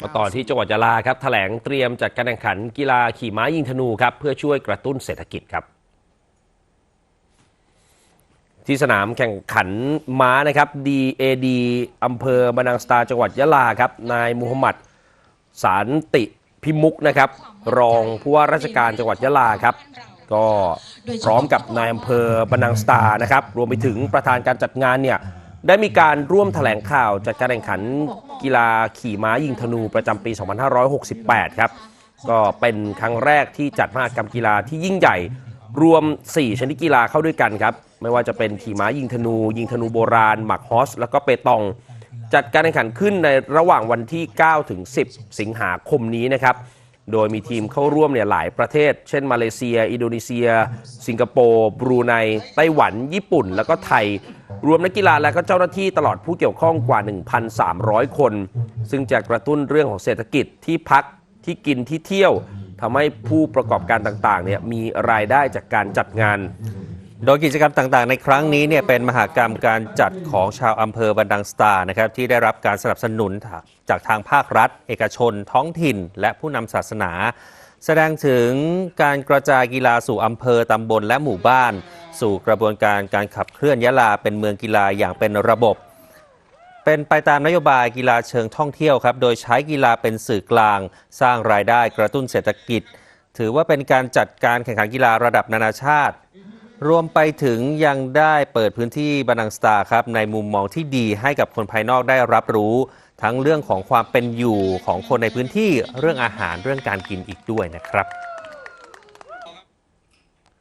มาต่อที่จังหวัดยะลาครับแถลงเตรียมจัดการแข่งขันกีฬาขี่ม้ายิงธนูครับเพื่อช่วยกระตุ้นเศรษฐกิจครับ ที่สนามแข่งขันม้านะครับ DAD อำเภอบานังสตาจังหวัดยะลาครับนายมูฮัมหมัดสารติพิมุกนะครับ รองผู้ว่าราชการจังหวัดยะลาครับ ก็พร้อมกับนายอำเภอบานังสตานะครับ รวมไปถึงประธานการจัดงานเนี่ย ได้มีการร่วมแถลงข่าวจัดการแข่งขันกีฬาขี่ม้ายิงธนูประจำปี 2568 ครับ ก็เป็นครั้งแรกที่จัดมหกรรมกีฬาที่ยิ่งใหญ่รวม 4 ชนิดกีฬาเข้าด้วยกันครับ ไม่ว่าจะเป็นขี่ม้ายิงธนู ยิงธนูโบราณ หมักฮอส แล้วก็เปตอง จัดการแข่งขันขึ้นในระหว่างวันที่ 9 ถึง 10 สิงหาคมนี้นะครับ โดยมีทีมเข้าร่วมเนี่ยหลายประเทศ เช่นมาเลเซีย อินโดนีเซีย สิงคโปร์บรูไนไต้หวัน ญี่ปุ่น แล้วก็ไทย รวมนักกีฬาและก็เจ้าหน้าที่ตลอดผู้เกี่ยวข้องกว่า 1,300 คน ซึ่งจะกระตุ้นเรื่องของเศรษฐกิจที่พักที่กินที่เที่ยวทำให้ผู้ประกอบการต่างๆเนี่ยมีรายได้จากการจัดงาน โดยกิจกรรมต่างๆ ในครั้งนี้เนี่ยเป็นมหากรรมการจัดของชาวอำเภอบันดังสตาร์นะครับที่ได้รับการสนับสนุนจากทางภาครัฐ เอกชน ท้องถิ่น และผู้นำศาสนา แสดงถึงการกระจายกีฬาสู่อำเภอตำบลและหมู่บ้าน สู่กระบวนการการขับเคลื่อนยะลาเป็นเมืองกีฬาอย่างเป็นระบบ เป็นไปตามนโยบายกีฬาเชิงท่องเที่ยวครับโดยใช้กีฬาเป็นสื่อกลาง สร้างรายได้กระตุ้นเศรษฐกิจ ถือว่าเป็นการจัดการแข่งขันกีฬาระดับนานาชาติ รวมไปถึงยังได้เปิดพื้นที่บันังสตาร์ครับในมุมมองที่ดีให้กับคนภายนอกได้รับรู้ ทั้งเรื่องของความเป็นอยู่ของคนในพื้นที่เรื่องอาหารเรื่องการกินอีกด้วยนะครับ